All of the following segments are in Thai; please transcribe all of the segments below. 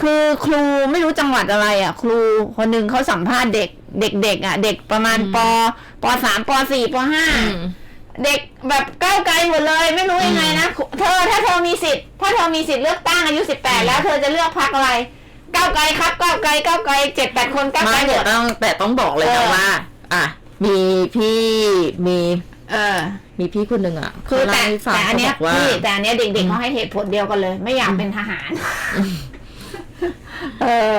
คือครูไม่รู้จังหวัดอะไรอะ ครูคนหนึ่งเขาสัมภาษณ์เด็ก เด็กๆอะ เด็กประมาณปปสามปสี่ปห้าอืมเด็กแบบก้าวไกลหมดเลย ไม่รู้ยังไงนะเธอถ้าเธอมีสิทธิ์ถ้าเธอมีสิทธิ์เลือกตั้งอายุสิบแปดแล้วเธอจะเลือกพรรคอะไรก้าวไกลครับก้าวไกลก้าวไกลเจ็ดแปดคนก้าวไกลไม่หมเดี๋ยวดต้องแต่ต้องบอกเลยเอนะอว่า อะมีพี่มี เออ มีพี่คนหนึ่งอะคือเขาแต่เล่าให้ฟังแต่อันเขาเนี้บยอกว่าพี่แต่อันเนี้ยเด็กๆเขาให้เหตุผลเดียวกันเลย ไม่อยากเป็นทหาร เออ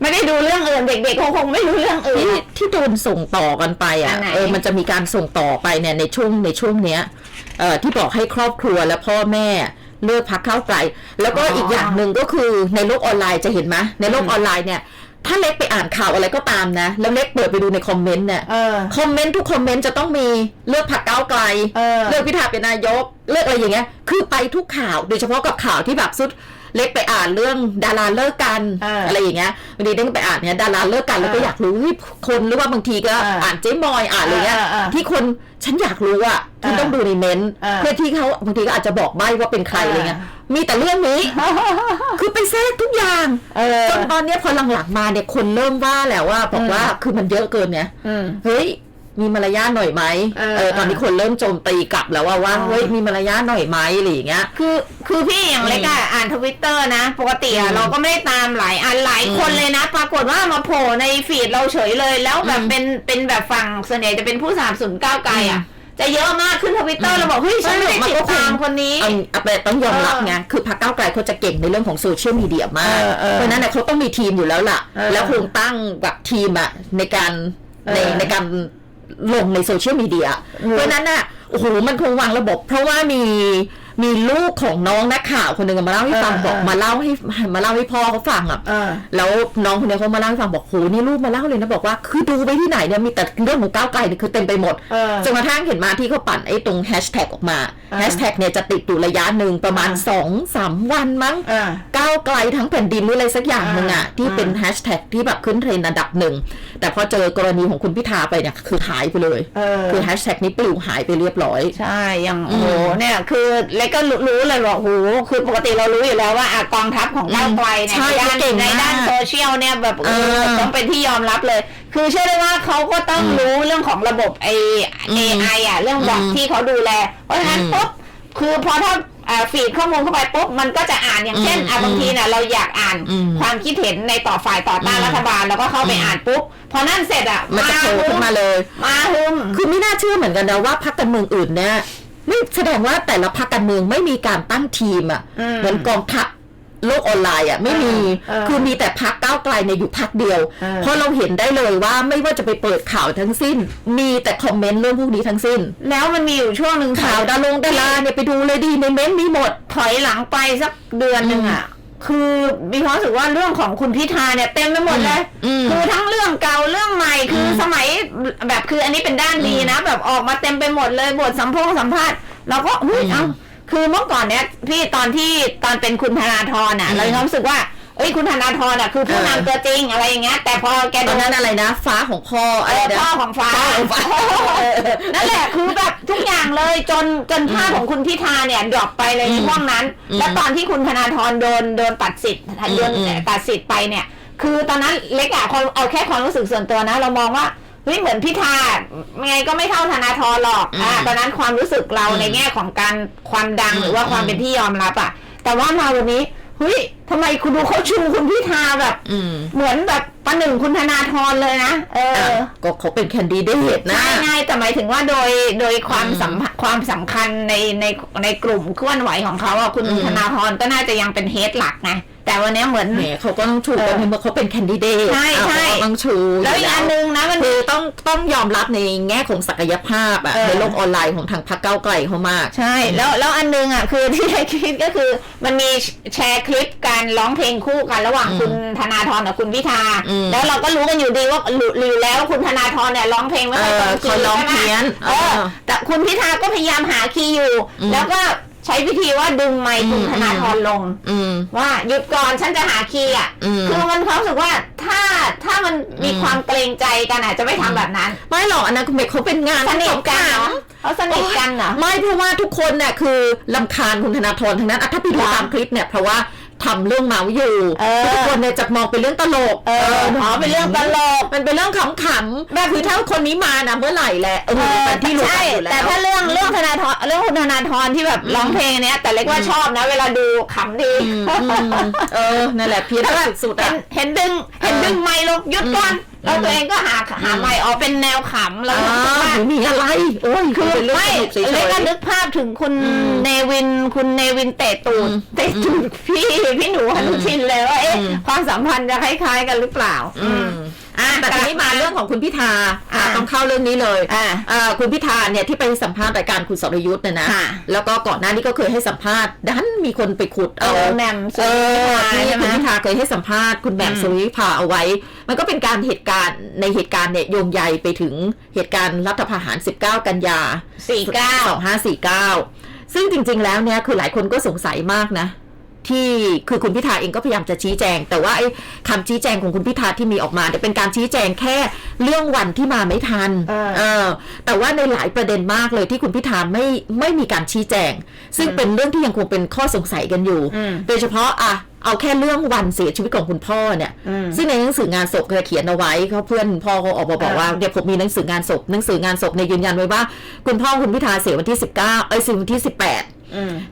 ไม่ได้ดูเรื่องอื่นเด็กๆเขาคงไม่รู้เรื่องอื่น ที่ที่โดนส่งต่อกันไปอัอะนไหน เออมันจะมีการส่งต่อไปเนี่ยในช่วงในช่วงเนี้ยเอ่อที่บอกให้ครอบครัวและพ่อแม่เลือกพักเข้าวไกล แล้วก็อีกอย่างหนึ่งก็คือในโลกออนไลน์จะเห็นไหมในโลกออนไลน์เนี่ย ถ้าเล็กไปอ่านข่าวอะไรก็ตามนะ แล้วเล็กเปิดไปดูในคอมเมนต์เนี่ยเออ คอมเมนต์ทุกคอมเมนต์จะต้องมีเลือกพักก้าวไกล เออ เลือกพิธาเป็นนายก เลือกอะไรอย่างเงี้ย คือไปทุกข่าว โดยเฉพาะกับข่าวที่แบบสุด เล็กไปอ่านเรื่องดาราเลิกกันเออออะไรอย่างเงี้ยบางทีเด้งไปอ่านเนี่ยดาราเลิกกันแล้วก็เอออยากรู้วิคนหรือว่าบางทีก็เอออ่อ่านเจ๊มอยอ่านอะไรเงี้ยเออเออเออที่คนฉันอยากรู้อะคุณเออต้องดูในเม้นต์เออเพื่อที่เขาบางทีก็อาจจะบอกใบ้ว่าเป็นใครเออออะไรเงี้ยมีแต่เรื่องนี้ คือไปแทรกทุกอย่างเออจนตอนเนี้ยพอหลังๆมาเนี่ยคนเริ่มว่าแล้วว่าบอกว่าคือมันเยอะเกินไงอืมเฮ้ย มีมารยาทหน่อยไหมเออตอนนี้คนเริ่มโจมตีกลับแล้วว่าว่าอ๋อเฮ้ยมีมารยาทหน่อยไหมอะไรอย่างเงี้ย คือคือพี่อย่างเล็กอะอ่านทวิตเตอร์นะ ปกติอะอืมเราก็ไม่ได้ตามหลายอันหลายคนอืมเลยนะ ปรากฏว่ามาโผล่ในฟีดเราเฉยเลย แล้วแบบอืมเป็นเป็นแบบฝั่งส่วนใหญ่จะเป็นผู้สนับสนุนก้าวไกลอะอืจะเยอะมากขึ้นทวิตเตอร์เราบอกเฮ้ยฉันไม่ได้มันติก็ดคงตามคนนี้ เอาเอาไปต้องยอมรับเออไงคือพรรคก้าวไกลเขาจะเก่งในเรื่องของโซเชียลมีเดียมาก เออเออเพราะฉะนั้นเนี่ยเขาต้องมีทีมอยู่แล้วล่ะ เออแล้วคงตั้งแบบทีมอะในการในเออในการ ลงในโซเชียลมีเดียอืมเพราะฉะนั้นน่ะโอ้โหมันคงวางระบบ เพราะว่ามี มีลูกของน้องนักข่าวคนหนึ่งมาเล่าให้ฟังบอกมาเล่าให้มาเล่าให้พ่อเขาฟังอะเออแล้วน้องคนเนี้ยเขามาเล่าให้ฟังบอกโหนี่รูปมาเล่าเลยนะบอกว่าคือดูไปที่ไหนเนี่ยมีแต่เรื่องของก้าวไกลเนี่ยคือเต็มไปหมดเออจนกระทั่งเห็นมาที่เขาปั่นไอ้ตรงแฮชแท็กออกมาอ่าแฮชแท็กเนี่ยจะติดอยู่ระยะหนึ่งประมาณอ่าสองสามวันมั้งเออก้าวไกลทั้งแผ่นดินหรืออะไรสักอย่างหนึ่งอะอ่าที่เป็นอ่าแฮชแท็กที่แบบขึ้นเทรนด์อันดับหนึ่งแต่พอเจอกรณีของคุณพิธาไปเนี่ยคือหายไปเลยเออคือแฮชแท็กนี้ปลิวหายไปเรียบร้อยใช่อย่างโอ้โหอืมเนี่ยคือเล็กก็รู้รู้เลยบอกโหคือปกติเรารู้อยู่แล้วว่าอะกองทัพของก้าวไกลเนี่ยใช่ในด้านเก่งในมาก ด้านโซเชียลเนี่ยแบบเออเออต้องเป็นที่ยอมรับเลย คือเชื่อได้ว่าเขาก็ต้องรู้เรื่องของระบบไออืม AI อะเรื่องบอทอืมที่เขาดูแล เพราะฉะนั้นอืมปุ๊บคือพอถ้าอ่าฟีดข้อมูลเข้าไปปุ๊บมันก็จะอ่านอย่างเช่นอืมอะบางทีเนี่ยเราอยากอ่าน อืม ความคิดเห็นในต่อฝ่ายต่อต้านอืม รัฐบาลแล้วก็เข้าไปอืมอ่านปุ๊บพอนั่นเสร็จอะมันจะโผล่ขึ้นมาเลย มาฮึม คือไม่น่าเชื่อเหมือนกันนะว่าพรรคการเมืองอื่นเนี่ย ไม่แสดงว่าแต่ละพรรคการเมืองไม่มีการตั้งทีมอะอืมเหมือนกองทัพโลกออนไลน์อะไม่มีเออคือมีแต่พรรคก้าวไกลในยอยู่พรรคเดียวเออเพราะเราเห็นได้เลยว่าไม่ว่าจะไปเปิดข่าวทั้งสิ้น มีแต่คอมเมนต์เรื่องพวกนี้ทั้งสิ้น แล้วมันมีอยู่ช่วงหนึ่งข่าวดารงดาราเนี่ยไปดูเลยดีในเม้นต์มีหมดถอยหลังไปสักเดือนหนึ่งอะ คือมีความรู้สึกว่าเรื่องของคุณพิธาเนี่ยเต็มไปหมดเลยอืม คือทั้งเรื่องเก่าเรื่องใหม่คืออม สมัยแบบคืออันนี้เป็นด้านดีนะ แบบออกมาเต็มไปหมดเลยบทสัมพงสัมภาษณ์เราก็เฮ้ยอืมเอ้าคือเมื่อก่อนเนี้ยพี่ตอนที่ตอนเป็นคุณธนาธรอะอืมเรามีความรู้สึกว่า เอ้ยคุณธนาธรอะคือผู้เออนำตัวจริงอะไรอย่างเงี้ย แต่พอแกตโดอนนนั้นอะไรนะ ฟ้าของพ่อเออะไรอนะพ่อของฟ้าพ่อของฟ้า นั่นแหละคือแบบทุกอย่างเลยจนจนภาพของคุณพิธาเนี่ยดรอปไปเลยในอืมช่วงนั้น อืมและตอนที่คุณธนาธรโดนโดนตัดสิทธิ์โดนอืม ตัดสิทธิ์ไปเนี่ย คือตอนนั้นเล็กอะความเอาแค่ความรู้สึกส่วนตัวนะ เรามองว่าเฮ้ยเหมือนพิธาไงก็ไม่เท่าธนาธรหรอกอ่าตอนนั้นความรู้สึกเราอืมในแง่ของการความดังอืมหรือว่าความอืมเป็นที่ยอมรับอะแต่ว่ามาวันนี้ เฮ้ยทำไมคุณดูเขาชูคุณพิธาแบบ อืม เหมือนแบบประหนึ่งคุณธนาธรเลยนะ เอออะก็เขาเป็นแคนดิเดตนะ ใช่ไงแต่หมายถึงว่าโดยโดยความอืมสำความสำคัญในในในกลุ่มเคลื่อนไหวของเขาอะคุณอืม ธนาธรก็น่าจะยังเป็นเฮดหลักไง แต่วันนี้เหมือนแหมเขาก็ต้องชูเออกันเมื่อเขาเป็นแคนดิเดตใช่ใช่ต้องชูแล้วอีกอันนึงนะมันคือต้องต้องยอมรับในแง่ของศักยภาพอะเออในโลกออนไลน์ของทางพรรคเก้าวไกลเขามาก ใช่ แล้วแล้วอันนึงอะคือที่ได้คิดก็คือ มันมีแชร์คลิปการร้องเพลงคู่กันระหว่างอืมคุณธนาธรกับคุณพิธาอืมแล้วเราก็รู้กันอยู่ดีว่ารู้อยู่แล้วคุณธนาธรเนี่ยร้องเพลงไม่ค่อยตรงคีเออเขาย์ร้องใช่ไหมเพี้ยนเออเออแต่คุณพิธาก็พยายามหาคีย์อยู่อืมแล้วก็ ใช้วิธีว่าดึงไมค์คุณอืมธนาธรลงอืมว่าหยุดก่อนฉันจะหาคีย์อะอืมคือมันความรู้สึกว่าถ้าถ้ามันมีอืมความเกรงใจกันอาจจะไม่ทำแบบนั้น ไม่หรอกอันนั้นคือเขาเป็นงานสนิทกันเหรอขำเขาสนิทกันเหรอไม่เพราะว่าทุกคนเนี่ยคือลำคาญคุณธนาธรทั้งนั้นอะถ้าไปดูเหรอตามคลิปเนี่ยเพราะว่า ทำเรื่องเมาส์อยู่เออทุกคนเนี่ยจะมองเป็นเรื่องตลกเอออ๋อเป็นเรื่องตลกมันเป็นเรื่องขำๆแบบคือถ้าคนนี้มานะเมื่อไหร่แหละเออเป็นที่รู้ใช่กันอยู่แล้วแต่ถ้าเรื่องเรื่องธนาธรเรื่องคุณธนาธรที่แบบร้องเพลงเนี้ย แต่เล็กว่าชอบนะ เวลาดูขำดีอืมอืมเออนั่นแหละเพี้ยนแต่ว่าสุดๆเห็อะนเห็นดึงเห็นเออดึงไมค์ลงหยุดก่อนอืมแล้วตัวเองก็หาหาอืมไมค์อ๋อเป็นแนวขำแล้วอ๋อก็ว่าหนูมีอะไร โอ้ยคือเป็นเรื่องไม่สนุกเฉยเล็กก็ๆนึกภาพถึงคุณอืมเนวิน คุณเนวินเตะตูดอืมเตะตูดพี่พี่หนูอนุชินเลยว่าเอ๊ะอืมความสัมพันธ์จะคล้ายๆกันหรือเปล่า อืม อะแต่ทีนี้มาเรื่องของคุณพิธาอะอะต้องเข้าเรื่องนี้เลยอ่าเอ่อคุณพิธาเนี่ยที่ไปสัมภาษณ์รายการคุณสรยุทธ์เนี่ยนะค่ะแล้วก็ก่อนหน้านี้ก็เคยให้สัมภาษณ์ดันมีคนไปขุดเอเอาอแหม่มเออสุริที่ยาใช่ไหมคุณพิธาเคยให้สัมภาษณ์คุณแหม่มอืมสุริวิภาเอาไว้ มันก็เป็นการเหตุการณ์ในเหตุการณ์เนี่ยโยงใยไปถึงเหตุการณ์รัฐประหาร 19 กันยาสี่เก้า2549 ซึ่งจริง ๆ แล้วเนี่ยคือหลายคนก็สงสัยมากนะ ที่คือคุณพิธาเองก็พยายามจะชี้แจง แต่ว่าไอ้คำชี้แจงของคุณพิธาที่มีออกมาเนี่ยเป็นการชี้แจงแค่เรื่องวันที่มาไม่ทันเออเออแต่ว่าในหลายประเด็นมากเลยที่คุณพิธาไม่ไม่มีการชี้แจง ซึ่งเป็นเรื่องที่ยังคงเป็นข้อสงสัยกันอยู่อืมโดยเฉพาะอะเอาแค่เรื่องวันเสียชีวิตของคุณพ่อเนี่ยอืมซึ่งในหนังสืองานศพเคยเขียนเอาไว้เขาเพื่อนพ่อเขาออกมาบอกว่าอ่าเดี๋ยวผมมีหนังสืองานศพหนังสืองานศพในยยืนยันไว้ว่า คุณพ่อคุณพิธาเสียวันที่ 19เอ้ยเสียวันที่ 18อืม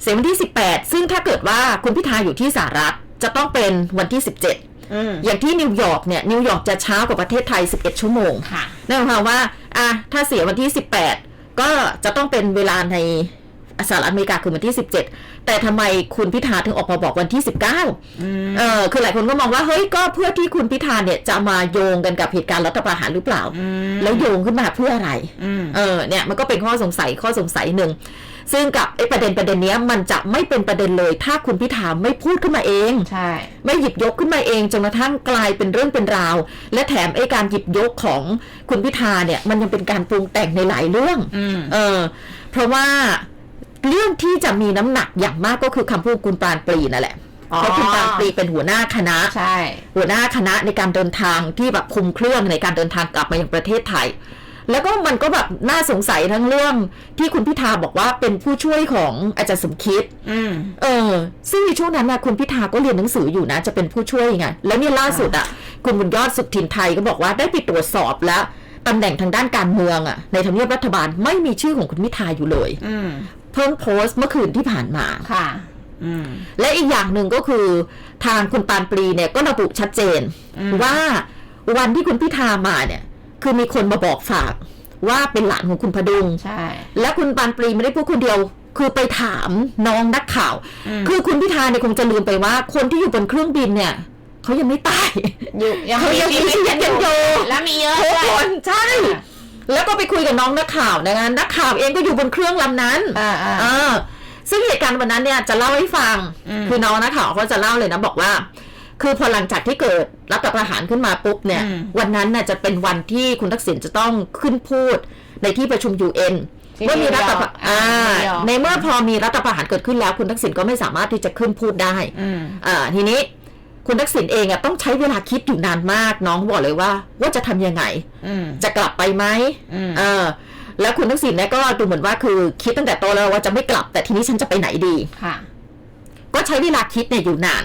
เสียวันที่ 18 ซึ่งถ้าเกิดว่าคุณพิธาอยู่ที่สหรัฐจะต้องเป็นวันที่ 17อืมอย่างที่นิวยอร์กเนี่ยนิวยอร์กจะช้ากว่าประเทศไทย 11 ชั่วโมงค่ะนั่นหมายความว่าอะถ้าเสียวันที่ 18 ก็จะต้องเป็นเวลาในสหรัฐอเมริกาคือวันที่ 17 แต่ทำไมคุณพิธาถึงออกมาบอกวันที่ 19อืมเออคือหลายคนก็มองว่าเฮ้ยก็เพื่อที่คุณพิธาเนี่ยจะมาโยงกันกับเหตุการณ์รัฐประหารหรือเปล่าอืมแล้วโยงขึ้นมาเพื่ออะไรอืมเออเนี่ยมันก็เป็นข้อสงสัยข้อสงสัยหนึ่ง ซึ่งกับไอ้ประเด็นประเด็นเนี้ยมันจะไม่เป็นประเด็นเลย ถ้าคุณพิธาไม่พูดขึ้นมาเองใช่ไม่หยิบยกขึ้นมาเองจนกระทั่งกลายเป็นเรื่องเป็นราว และแถมไอ้การหยิบยกของคุณพิธาเนี่ย มันยังเป็นการปรุงแต่งในหลายเรื่องอืมเออ เพราะว่าเรื่องที่จะมีน้ำหนักอย่างมากก็คือคำพูดคุณปรานปรีนั่นแหละอ๋อเพราะคุณปรานปรีเป็นหัวหน้าคณะใช่ หัวหน้าคณะในการเดินทางที่แบบคุมเครื่องในการเดินทางกลับมายังประเทศไทย แล้วก็มันก็แบบน่าสงสัยทั้งเรื่องที่คุณพิธาบอกว่าเป็นผู้ช่วยของอาจารย์สมคิดอืมเออ ซึ่งในช่วงนั้นนะคุณพิธาก็เรียนหนังสืออยู่นะ จะเป็นผู้ช่วยไง แล้วเนี่ยล่าสุดอะ คุณบุญยอดสุขถิ่นไทยก็บอกว่าได้ไปตรวจสอบแล้วตำแหน่งทางด้านการเมืองอะ ในทำเนียบรัฐบาลไม่มีชื่อของคุณพิธาอยู่เลยอืมเพิ่งโพสต์เมื่อคืนที่ผ่านมาค่ะอืมและอีกอย่างหนึ่งก็คือ ทางคุณปานปรีเนี่ยก็ระบุชัดเจนอืมว่าวันที่คุณพิธามาเนี่ย คือมีคนมาบอกฝากว่าเป็นหลานของคุณพดุงใช่ และคุณปานปรีไม่ได้พูดคนเดียว คือไปถามน้องนักข่าวอืมคือคุณพิธาเนี่ยคงจะลืมไปว่า คนที่อยู่บนเครื่องบินเนี่ยเขายังไม่ตายอยู่ยังเขายังมีชีวิตยังอยู่แล้วมีเยอะทุกด้วยคนใช่แล้วก็ไปคุยกับน้องนักข่าวนะคะนักข่าวเองก็อยู่บนเครื่องลำนั้นอ่าอ่าเออซึ่งเหตุการณ์วันนั้นเนี่ยจะเล่าให้ฟังอืมคือน้องนักข่าวเขาจะเล่าเลยนะบอกว่า คือพอหลังจากที่เกิดรัฐประหารขึ้นมาปุ๊บเนี่ยอืมวันนั้นน่ะจะเป็นวันที่คุณทักษิณจะต้องขึ้นพูดในที่ประชุม UN ที่เมื่อมีรัฐประนิวยอร์กอ่านิวยอร์กในเมื่อพอมีรัฐประหารเกิดขึ้นแล้ว คุณทักษิณก็ไม่สามารถที่จะขึ้นพูดได้อืมอ่าทีนี้คุณทักษิณเองอะต้องใช้เวลาคิดอยู่นานมาก น้องบอกเลยว่า ว่าจะทำยังไงอืมจะกลับไปไหมอืมเออแล้วคุณทักษิณเนี่ยก็ดูเหมือนว่าคือคิดตั้งแต่โตนแล้วว่าจะไม่กลับ แต่ทีนี้ฉันจะไปไหนดีค่ะ ก็ใช้เวลาคิดเนี่ยอยู่นาน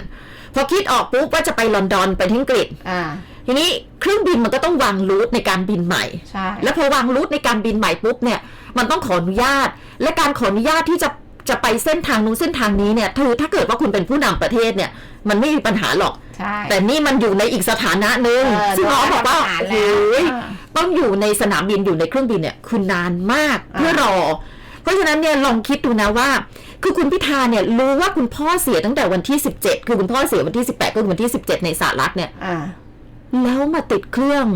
พอคิดออกปุ๊บว่าจะไปลอนดอนไปที่อังกฤษอ่าทีนี้เครื่องบินมันก็ต้องวางรูทในการบินใหม่ ใช่ แล้วพอวางรูทในการบินใหม่ปุ๊บเนี่ย มันต้องขออนุญาต และการขออนุญาตที่จะจะไปเส้นทางนู้นเส้นทางนี้เนี่ยคือถ้าเกิดว่าคุณเป็นผู้นำประเทศเนี่ย มันไม่มีปัญหาหรอกใช่แต่นี่มันอยู่ในอีกสถานะหนึ่งเออซึ่งน้องบอกว่าโดนรัฐประหารโอ้ยแล้วต้องอยู่ในสนามบินอยู่ในเครื่องบินเนี่ยคือนานมากเพื่อรอ เพราะฉะนั้นเนี่ยลองคิดดูนะว่า คือคุณพิธาเนี่ยรู้ว่าคุณพ่อเสียตั้งแต่วันที่ 17 คือคุณพ่อเสียวันที่ 18 ก็คือวันที่ 17 ในสหรัฐเนี่ยอ่าแล้วมาติดเครื่อง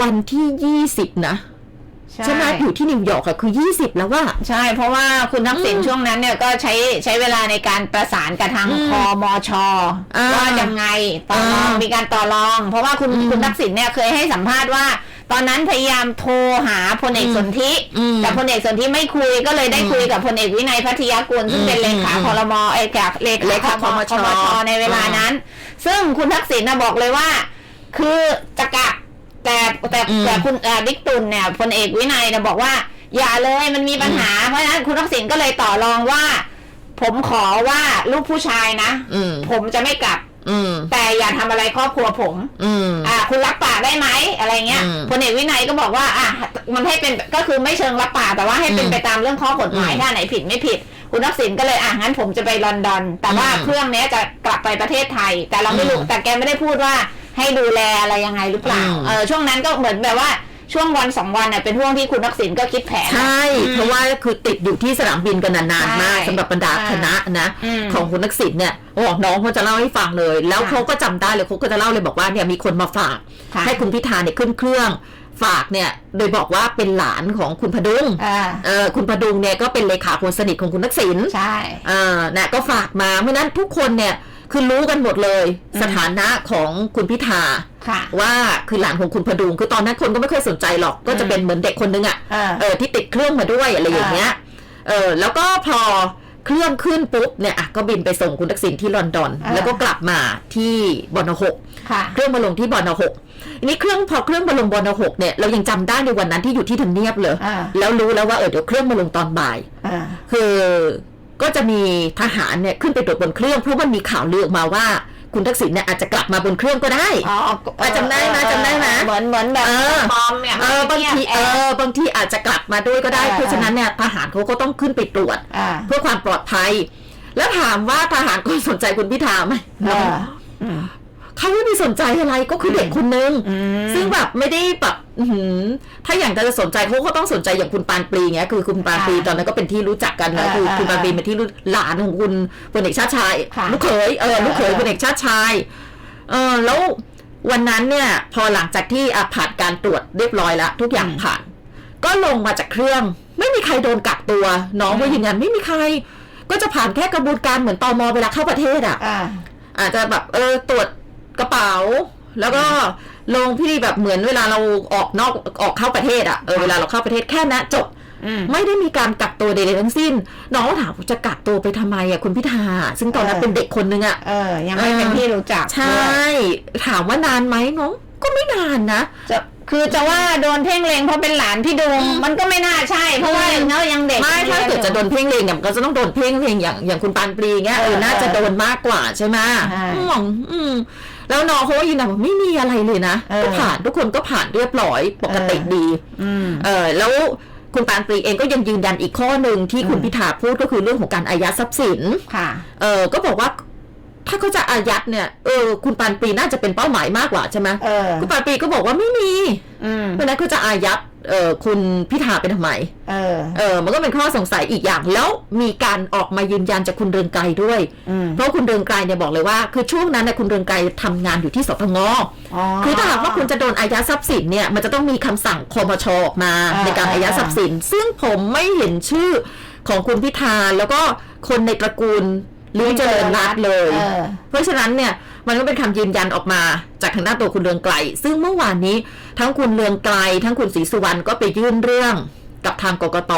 วันที่ 20 นะ ใช่ใช่ไหมอยู่ที่นิวยอร์กอะคือ 20 แล้วว่า ใช่เพราะว่าคุณทักษิณอืมช่วงนั้นเนี่ยก็ใช้ใช้เวลาในการประสานกับทางอืมคอมชอ่าว่ายังไงต่อรองอ่ามีมีการต่อรอง เพราะว่าคุณอืมคุณทักษิณเนี่ยเคยให้สัมภาษณ์ว่าตอนนั้นพยายามโทรหาพลเอกอืมสนธิอืมแต่พลเอกสนธิไม่คุยก็เลยได้อืมคุยกับพลเอกวินัยพัทยากุลซึ่งเป็นอืมเลขาอืมคอรมอไอ้กับเลเลขาขาคอมคมชชในเวลานั้น ซึ่งคุณทักษิณนะบอกเลยว่า คือจะกลับ แต่แต่อืมแต่คุณเอ่อบิ๊กตุนเนี่ยพลเอกวินัยเนี่ยบอกว่า อย่าเลยมันมีปัญหา เพราะฉะนั้นคุณทักษิณก็เลยต่อรองว่า ผมขอว่าลูกผู้ชายนะอืมผมจะไม่กลับอืมแต่อย่าทำอะไรครอบครัวผมอืมอ่า คุณรับปากได้ไหมอะไรเงี้ยอืมพลเอกวินัยก็บอกว่า อะมันให้เป็นก็คือไม่เชิงรับปากแต่ว่าให้เป็นอืมไปตามเรื่องข้อกฎหมายอืมถ้าไหนผิดไม่ผิด คุณทักษิณก็เลยอะงั้นผมจะไปลอนดอน แต่ว่าอืมเครื่องเนี้ยจะกลับไปประเทศไทย แต่เราไม่รู้อืมแต่แกไม่ได้พูดว่า ให้ดูแลอะไรยังไงหรือเปล่าอืมเออช่วงนั้นก็เหมือนแบบว่าช่วงวันสองวันเน่ยเป็นช่วงที่คุณทักษิณก็คิดแผน ใช่ เพราะว่าคือติดอยู่ที่สนามบินกันนานๆมากใช่สำหรับบรรดาคณะนะอืมของคุณนักษิณเนี่ยโอ้น้องเขาจะเล่าให้ฟังเลย แล้วค่ะเขาก็จำได้เลยเขาก็จะเล่าเลยบอกว่าเนี่ยมีคนมาฝากค่ะให้คุณพิธาเนี่ยขึ้นเครื่องฝากเนี่ย โดยบอกว่าเป็นหลานของคุณพดุงอ่าเออคุณพดุงเนี่ยก็เป็นเลขาคนสนิทของคุณทักษิณใช่เออนะก็ฝากมาเพราะฉะนั้นทุกคนเนี่ย คือรู้กันหมดเลยอืมสถานะของคุณพิธาค่ะว่าคือหลานของคุณพดุงคือตอนนั้นคนก็ไม่เคยสนใจหรอกก็จะเป็นเหมือนเด็กคนนึงอะเออเออที่ติดเครื่องมาด้วยอะไรอย่างเงี้ยเออแล้วก็พอเครื่องขึ้นปุ๊บเนี่ยอะก็บินไปส่งคุณทักษิณที่ลอนดอนอ่าแล้วก็กลับมาที่บอนหกค่ะเครื่องมาลงที่บอนหกอันนี้เครื่องพอเครื่องมาลงบอนหกเนี่ยเรายังจำได้ในวันนั้นที่อยู่ที่ทำเนียบเลยอ่าแล้วรู้แล้วว่าเออเดี๋ยวเครื่องมาลงตอนบ่ายอ่าคือ ก็จะมีทหารเนี่ยขึ้นไปตรวจบนเครื่อง เพราะมันมีข่าวลือออกมาว่าคุณทักษิณเนี่ยอาจจะกลับมาบนเครื่องก็ได้อ๋ออะจำได้ไหมจำได้ไหมเหมือนเหมือนแบบเออปลอมเนี่ยเออบางทีแอเอบอบางทีอาจจะกลับมาด้วยก็ได้เออเพราะฉะนั้นเนี่ยทหารเขาก็ต้องขึ้นไปตรวจอ่าเพื่อความปลอดภัย แล้วถามว่าทหารก็สนใจคุณพิธาไหม เอออืมเขาไม่ได้สนใจอะไรก็คือเด็กคนนึงอืมซึ่งแบบไม่ได้แบบอื้อหือถ้าอย่างจะสนใจเขาก็ต้องสนใจอย่างคุณปานปรีเงี้ยคือคุณปานปรีค่ะตอนนั้นก็เป็นที่รู้จักกันนะอ่าคืออ่าคุณปานปรีเป็นที่รู้หลานของคุณพลเอกชาติชายค่ะลูกเขยเออเออลูกเขยเออพลเอกชาติชายเออแล้ววันนั้นเนี่ย พอหลังจากที่อะผ่านการตรวจเรียบร้อยแล้วทุกอย่างผ่าน ก็ลงมาจากเครื่อง ไม่มีใครโดนกักตัว น้องก็ยืนยันไม่มีใคร ก็จะผ่านแค่กระบวนการเหมือนตมเวลาเข้าประเทศอะอ่าอาจจะแบบเออตรวจ กระเป๋า แล้วก็ลงพี่แบบเหมือนเวลาเราออกนอกออกเข้าประเทศอะ่ะเออค่ะเวลาเราเข้าประเทศแค่นั้นจบอืมไม่ได้มีการกักตัวใดๆทั้งสิ้น น้องก็ถามว่าจะกักตัวไปทำไมอะ่ะคุณพิธา ซึ่งตอนนั้นเออเป็นเด็กคนนึงอะ่ะเออ ยังไม่เป็นที่รู้จัก ใช่ ถามว่านานไหมน้องก็ไม่นานนะจะคือจะว่าโดนเพ่งเลงเพราะเป็นหลานพี่ดวงมันก็ไม่น่าใช่ เพราะว่าอืมเนาะยังเด็กไม่ถ้าเกิดจะโดนเพ่งเลงเนี่ยมันก็จะต้องโดนเพ่งเลงอย่างอย่างคุณปานปรีเงี้ยเออเออน่าจะโดนมากกว่าใช่ไหมใช่อืมอืม แล้วน้องเขาก็ยืนยันว่าไม่มีอะไรเลยนะเออก็ผ่านทุกคนก็ผ่านเรียบร้อยปกติเออดีอืมเออแล้วคุณปานปรีเองก็ยังยืนยันอีกข้อหนึ่งที่คุณอืมพิธาพูดก็คือเรื่องของการอายัดทรัพย์สินค่ะ เออก็บอกว่าถ้าเขาจะอายัดเนี่ย เออ คุณปานปรีน่าจะเป็นเป้าหมายมากกว่าใช่ไหมเออคุณปานปรีก็บอกว่าไม่มีอืมเพราะฉะนั้นเขาจะอายัด เออคุณพิธาไปทำไม เออ เออ มันก็เป็นข้อสงสัยอีกอย่าง แล้วมีการออกมายืนยันจากคุณเรืองไกรด้วยอืมเพราะคุณเรืองไกรเนี่ยบอกเลยว่า คือช่วงนั้นเนี่ยคุณเรืองไกรทำงานอยู่ที่สตงคือถ้าหากว่าคุณจะโดนอายัดทรัพย์สินเนี่ย มันจะต้องมีคำสั่งคมชออกมาอ่าในการอายัดทรัพย์สิน ซึ่งผมไม่เห็นชื่อของคุณพิธาแล้วก็คนในตระกูล ลิ้มเจริญรัตน์เลยเออเพราะฉะนั้นเนี่ยมันก็เป็นคำยืนยันออกมาจากทางด้านตัวคุณเรืองไกรซึ่งเมื่อวานนี้ทั้งคุณเรืองไกรทั้งคุณศรีสุวรรณก็ไปยื่นเรื่องกับทางกกต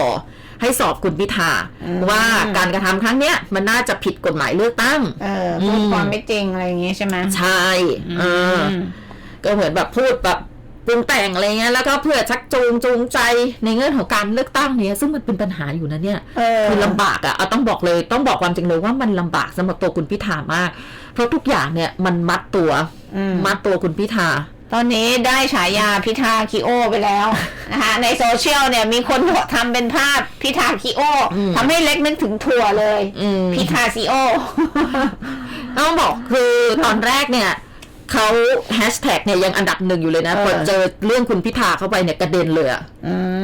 ให้สอบคุณพิธาอืมว่าการกระทำครั้งเนี้ยมันน่าจะผิดกฎหมายเลือกตั้ง เออพูดอืมความไม่จริงอะไรอย่างงี้ใช่ไหมใช่เอออก็เหมือนแบบพูดแบบ ปรุงแต่งอะไรเงี้ยแล้วก็เพื่อชักจูงจูงใจในเงื่อนของการเลือกตั้งเนี่ยซึ่งมันเป็นปัญหาอยู่นะเนี่ยเออคือลำบากอะเอาต้องบอกเลยต้องบอกความจริงเลยว่ามันลำบากสำหรับตัวคุณพิธามาก เพราะทุกอย่างเนี่ยมันมัดตัวอืมมัดตัวคุณพิธาตอนนี้ได้ฉายาพิธาคิโอไปแล้วนะคะในโซเชียลเนี่ยมีคนทำเป็นภาพพิธาคิโออืมทำให้เล็กนึกถึงถั่วเลยอืมพิธาซิโอต้องบอกคือตอนแรกเนี่ย เขาแฮชแท็กเนี่ยยังอันดับหนึ่งอยู่เลยนะเออพอเจอเรื่องคุณพิธาเข้าไปเนี่ยกระเด็นเลยอะ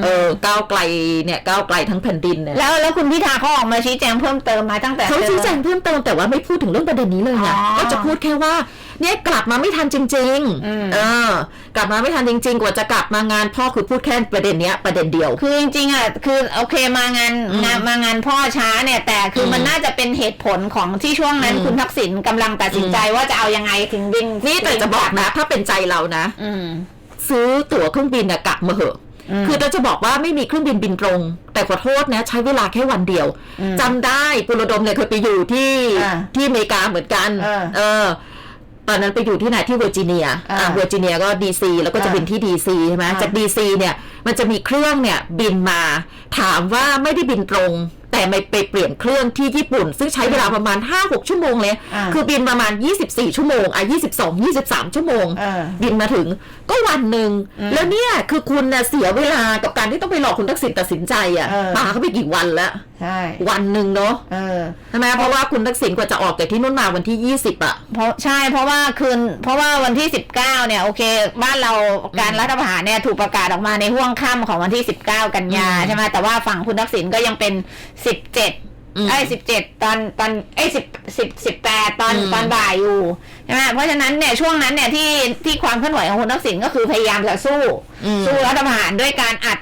เออก้าวไกลเนี่ยก้าวไกลทั้งแผ่นดินเนี่ยแล้วแล้วคุณพิธาเขาออกมาชี้แจงเพิ่มเติมมาตั้งแต่เขาชี้แจงเพิ่มเติมแต่ว่าไม่พูดถึงเรื่องประเด็นนี้เลยนะอ๋อก็จะพูดแค่ว่า เนี่ยกลับมาไม่ทันจริงอืมๆเออกลับมาไม่ทันจริง ๆ กว่าจะกลับมางานพ่อคือพูดแค่ประเด็นเนี้ยประเด็นเดียว คือจริงๆอะคือโอเคมางานอืมงานมางานพ่อช้าเนี่ย แต่คืออมมันน่าจะเป็นเหตุผลของที่ช่วงนั้นอืมคุณทักษิณกำลังตัดสินใจว่าจะเอายังไงถึงบินนี่แต่จะบอกนะ ถ้าเป็นใจเรานะ อืมซื้อตั๋วเครื่องบินน่ะกลับมาเหอะมคือเราจะบอกว่าไม่มีเครื่องบินบินตรง แต่ขอโทษนะ ใช้เวลาแค่วันเดียวอืมจำได้ปุรดมเนี่ยเคยไปอยู่ที่อ่าที่อเมริกาเหมือนกัน เออเออ ตอนนั้นไปอยู่ที่ไหนที่เวอร์จิเนียอ่าอ่าเวอร์จิเนียก็ดีซีแล้วก็จะอ่าบินที่ดีซีใช่ไหมอ่าจากดีซีเนี่ยมันจะมีเครื่องเนี่ยบินมาถามว่าไม่ได้บินตรง แต่ไม่ไปเปลี่ยนเครื่องที่ญี่ปุ่น ซึ่งใช้เวลาประมาณ 5-6 ชั่วโมงเลยอ่าคือบินประมาณ 24 ชั่วโมงอะ22 23 ชั่วโมงเออบินมาถึงก็วันหนึ่งอืมแล้วเนี่ยคือคุณน่ะเสียเวลากับการที่ต้องไปรอคุณทักษิณตัดสินใจอะเออปาเขาไปกี่วันแล้วใช่วันหนึ่งเนาะเออใช่ไหมเพราะว่าคุณทักษิณกว่าจะออกจากที่นู่นมาวันที่20อะเพราะใช่เพราะว่าคืนเพราะว่าวันที่19เนี่ย โอเค บ้านเราการรัฐประหารเนี่ยถูกประกาศออกมาในห่วงค่ำของวันที่19กันยาอืมใช่ไหมแต่ว่าฝั่งคุณทักษิณก็ยังเป็นอืม17ไอ้สิบเจ็ดตอนตอนไอ้สิบสิบสิบแปดตอนอืมตอนบ่ายอยู่ใช่ไหมเพราะฉะนั้นเนี่ยช่วงนั้นเนี่ยที่ที่ความเคลื่อนไหวของคุณทักษิณก็คือพยายามจะสู้อืมสู้รัฐประหารด้วยการอัด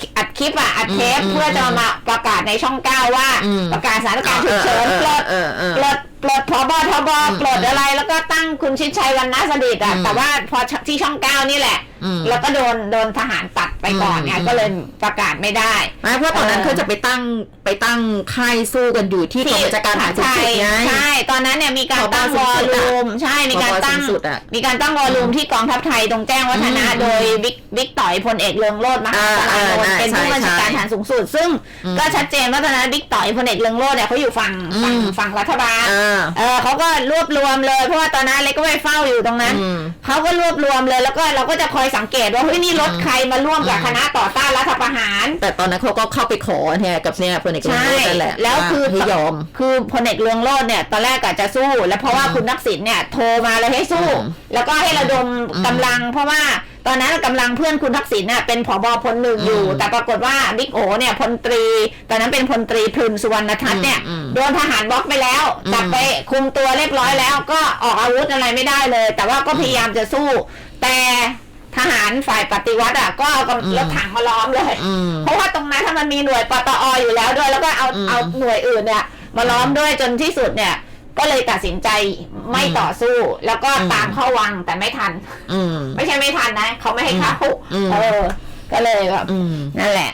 อัดอัดอัดคลิปอะอัดเทปอืมเพื่อจะมาประกาศในช่องเก้าว่าอืมประกาศสถานการณ์ฉุกเฉินปลดเออเออปเอลอดปลดพบทบอืมปลดอะไรแล้วก็ตั้งคุณชิดชัยวันนาสดิษฐ์อะอืมแต่ว่าพอที่ช่องเก้านี่แหละอืม แล้วก็โดนโดนทหารตัดไปก่อนไงอืมก็เลยประกาศไม่ได้ไม่เพราะตอนนั้นเออเขาจะไปตั้งไปตั้งค่ายสู้กันอยู่ที่กองบัญชาการทหารสูงใช่สุดไงใช่ ตอนนั้นเนี่ยมีการตั้งผบวสูองสุดลอะลุ่มใช่มีการตั้งผบสูงสุดอะมีการตั้งวอลลุ่มที่กองทัพไทยตรงแจ้งวัฒนะอืมโดยบิ๊กบิ๊กต่อยพลเอกเรืองโรจน์มหาสารอ่าอ่านนท์เป็นผู้ใช่บัญชาการใช่ทหารสูงสุด ซึ่งอืมก็ชัดเจนว่าตอนนั้นบิ๊กต่อยพลเอกเรืองโรจน์เนี่ยเขาอยู่ฝั่งฝั่งอืมฝั่งรัฐบาลเออเออเขาก็รวบรวมเลยเพราะว่าตอนนั้นเล็กก็ไปเฝ้าอยู่ตรงนั้นอืมเขาก็รวบรวมเลยแล้วก็เราก็จะคอยสังเกตว่าเฮ้ยนี่รถใครมาร่วมกับอืมคณะต่อต้านรัฐประหาร แต่ตอนนั้นเขาก็เข้าไปขอเนี่ยกับเนี่ยพลเอกประใช่ยุทธ์นั่นแหละแล้วคือให้ยอม คือพลเอกเรืองโรจน์เนี่ยตอนแรกก็จะสู้ แล้วเพราะว่าอืมคุณทักษิณเนี่ยโทรมาเลยให้สู้อืมแล้วก็ให้ระดมอืมกำลังเพราะว่าตอนนั้นกำลังเพื่อนคุณทักษิณน่ะเป็นผบพลหนึ่งอยู่อืมแต่ปรากฏว่าบิ๊กโอเนี่ยพลตรี ตอนนั้นเป็นพลตรีพลุนสุวรรณทัศน์เนี่ยอืมโดนทหารบล็อกไปแล้วอืมจับไปคุมตัวเรียบร้อยแล้ว ก็ออกอาวุธอะไรไม่ได้เลย แต่ว่าก็พยายามจะสู้ แต่ ทหารฝ่ายปฏิวัติอะก็เอากำรถถังมาล้อมเลยอืมเพราะว่าตรงนั้นถ้ามันมีหน่วยปตออยู่แล้วด้วย แล้วก็เอาอืมเอาหน่วยอื่นเนี่ย มาล้อมด้วยจนที่สุดเนี่ย ก็เลยตัดสินใจไม่อืมต่อสู้ แล้วก็อืมตามเข้าวังแต่ไม่ทัน อืมไม่ใช่ไม่ทันนะเขาไม่ให้เข้าอืมเออ ก็เลยแบบอืมนั่นแหละ